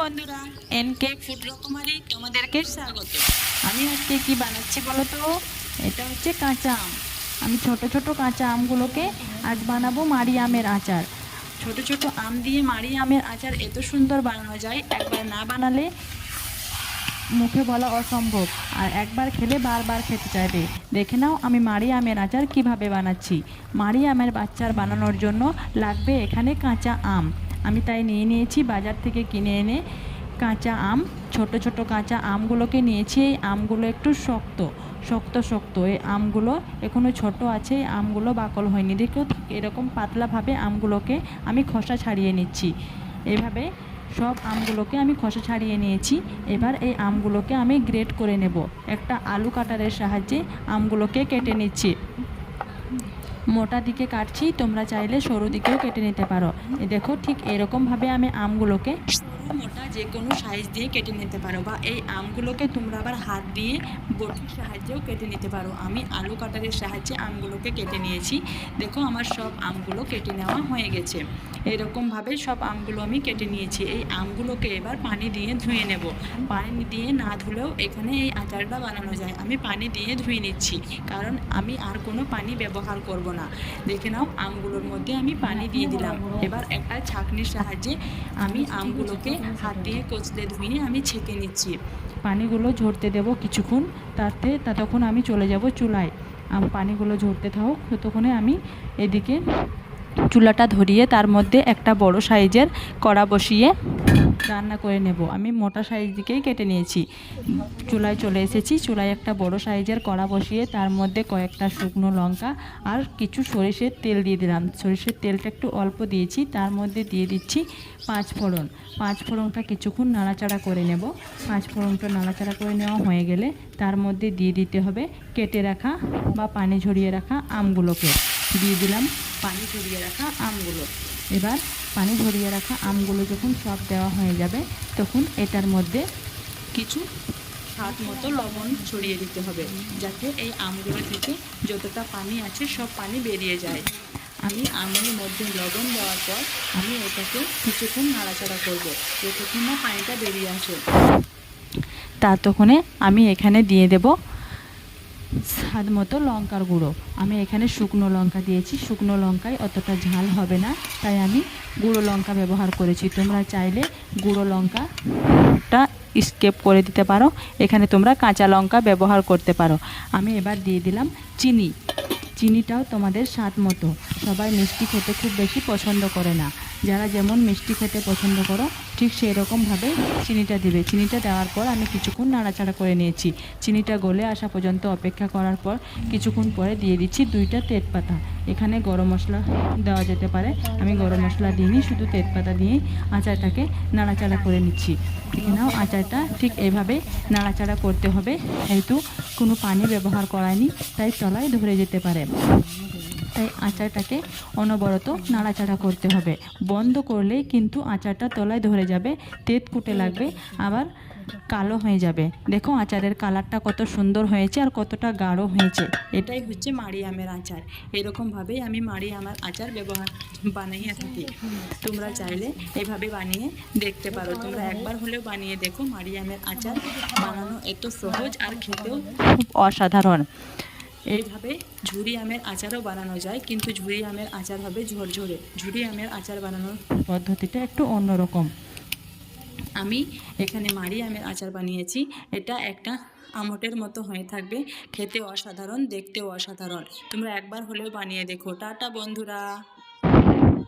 বন্ধুরা, NK food রকমারি তোমাদেরকে স্বাগত। আমি আজকে কি বানাচ্ছি বলো তো? এটা হচ্ছে কাঁচা আম। আমি ছোট ছোট কাঁচা আমগুলোকে আজ বানাবো মারি আমের আচার। ছোট ছোট আম দিয়ে মারি আমের আচার এত সুন্দর বানানো যায়, একবার না বানালে মুখে বলা অসম্ভব। আর একবার খেলে বারবার খেতে চাইবে। দেখে নাও আমি মারি আমের আচার কীভাবে বানাচ্ছি। মারি আমের আচার বানানোর জন্য লাগবে এখানে কাঁচা আম। আমি তাই নিয়ে নিয়েছি, বাজার থেকে কিনে এনে কাঁচা আম, ছোট ছোট কাঁচা আমগুলোকে নিয়েছি। এই আমগুলো একটু শক্ত শক্ত শক্ত। এই আমগুলো এখনও ছোট আছে, এই আমগুলো বাকল হয়নি। দেখো, এরকম পাতলাভাবে আমগুলোকে আমি খসা ছাড়িয়ে নিচ্ছি। এভাবে সব আমগুলোকে আমি খসা ছাড়িয়ে নিয়েছি। এবার এই আমগুলোকে আমি গ্রেট করে নেব। একটা আলু কাটারের সাহায্যে আমগুলোকে কেটে নিচ্ছি। মোটা দিকে কাটছি, তোমরা চাইলে সরু দিকেও কেটে নিতে পারো। দেখো, ঠিক এরকমভাবে আমি আমগুলোকে মোটা যে কোনো সাইজ দিয়ে কেটে নিতে পারো বা এই আমগুলোকে তোমরা আবার হাত দিয়ে বটির সাহায্যেও কেটে নিতে পারো। আমি আলু কাটারের সাহায্যে আমগুলোকে কেটে নিয়েছি। দেখো, আমার সব আমগুলো কেটে নেওয়া হয়ে গেছে। এরকমভাবে সব আমগুলো আমি কেটে নিয়েছি। এই আমগুলোকে এবার পানি দিয়ে ধুয়ে নেব। পানি দিয়ে না ধুলেও এখানে এই আচারটা বানানো যায়। আমি পানি দিয়ে ধুয়ে নিচ্ছি, কারণ আমি আর কোনো পানি ব্যবহার করব না। দেখে নাও, আমগুলোর মধ্যে আমি পানি দিয়ে দিলাম। এবার একটা ছাঁকনির সাহায্যে আমি আমগুলোকে হাত দিয়ে কচলে ধুয়ে আমি ছেঁকে নিচ্ছি। পানিগুলো ঝরতে দেব কিছুক্ষণ, তাতে ততক্ষণ আমি চলে যাব চুলায়। আম, পানিগুলো ঝরতে থাকুক, ততক্ষণে আমি এদিকে চুলাটা ধরিয়ে তার মধ্যে একটা বড় সাইজের কড়া বসিয়ে রান্না করে নেব। আমি মোটা সাইজ দিকেই কেটে নিয়েছি। চুলায় চলে এসেছি। চুলায় একটা বড় সাইজের কড়া বসিয়ে তার মধ্যে কয়েকটা শুকনো লঙ্কা আর কিছু সরিষের তেল দিয়ে দিলাম। সরিষের তেলটা একটু অল্প দিয়েছি। তার মধ্যে দিয়ে দিচ্ছি পাঁচ ফোড়ন। পাঁচ ফোড়নটা কিছুক্ষণ নাড়াচাড়া করে নেব। পাঁচ ফোড়নটা নাড়াচাড়া করে নেওয়া হয়ে গেলে তার মধ্যে দিয়ে দিতে হবে কেটে রাখা বা পানি ঝরিয়ে রাখা আমগুলোকে। দিয়ে দিলাম পানি ঝরিয়ে রাখা আমগুলো। এবার পানি ঝরিয়ে রাখা আমগুলো যখন সব দেওয়া হয়ে যাবে, তখন এটার মধ্যে কিছু স্বাদ মতো লবণ ছড়িয়ে দিতে হবে, যাতে এই আমগুলো থেকে যতটা পানি আছে সব পানি বেরিয়ে যায়। আমি আমের মধ্যে লবণ দেওয়ার পর আমি এটাকে কিছুক্ষণ নাড়াচাড়া করব, যতক্ষণ না পানিটা বেরিয়ে আসে। ততক্ষণে আমি এখানে দিয়ে দেব স্বাদ মতো লঙ্কার গুঁড়ো। আমি এখানে শুকনো লঙ্কা দিয়েছি। শুকনো লঙ্কায় অতটা ঝাল হবে না, তাই আমি গুঁড়ো লঙ্কা ব্যবহার করেছি। তোমরা চাইলে গুঁড়ো লঙ্কাটা স্কেপ করে দিতে পারো। এখানে তোমরা কাঁচা লঙ্কা ব্যবহার করতে পারো। আমি এবার দিয়ে দিলাম চিনি। চিনিটাও তোমাদের স্বাদ মতো। সবাই মিষ্টি খেতে খুব বেশি পছন্দ করে না। যারা যেমন মিষ্টি খেতে পছন্দ করো ঠিক সেই রকমভাবে চিনিটা দিবে। চিনিটা দেওয়ার পর আমি কিছুক্ষণ নাড়াচাড়া করে নিয়েছি। চিনিটা গলে আসা পর্যন্ত অপেক্ষা করার পর কিছুক্ষণ পরে দিয়ে দিচ্ছি দুইটা তেজপাতা। এখানে গরম মশলা দেওয়া যেতে পারে। আমি গরম মশলা দিইনি, শুধু তেজপাতা দিয়েই আচারটাকে নাড়াচাড়া করে নিচ্ছি। এখানেও আচারটা ঠিক এইভাবে নাড়াচাড়া করতে হবে। যেহেতু কোনো পানি ব্যবহার করায়নি, তাই তলায় ধরে যেতে পারে। তাই আচারটাকে অনবরত নাড়াচাড়া করতে হবে। বন্ধ করলেই কিন্তু আচারটা তলায় ধরে যাবে, তেত কুটে লাগবে, আবার কালো হয়ে যাবে। দেখো আচারের কালারটা কত সুন্দর হয়েছে আর কতটা গাঢ় হয়েছে। এটাই হচ্ছে মাড়ি আমের আচার। এরকমভাবেই আমি মাড়ি আমের আচার ব্যবহার বানিয়ে থাকি। তোমরা চাইলে এভাবে বানিয়ে দেখতে পারো। তোমরা একবার হলেও বানিয়ে দেখো মাড়ি আমের আচার বানানো এত সহজ আর খেতেও খুব অসাধারণ। এইভাবে ঝুরি আমের আচারও বানানো যায়, কিন্তু ঝুরি আমের আচার হবে ঝরঝরে। ঝুড়ি আমের আচার বানানোর পদ্ধতিটা একটু অন্যরকম। আমি এখানে মারি আমের আচার বানিয়েছি। এটা একটা আমটের মতো হয়ে থাকবে। খেতে অসাধারণ, দেখতেও অসাধারণ। তোমরা একবার হলেও বানিয়ে দেখো। টাটা, বন্ধুরা।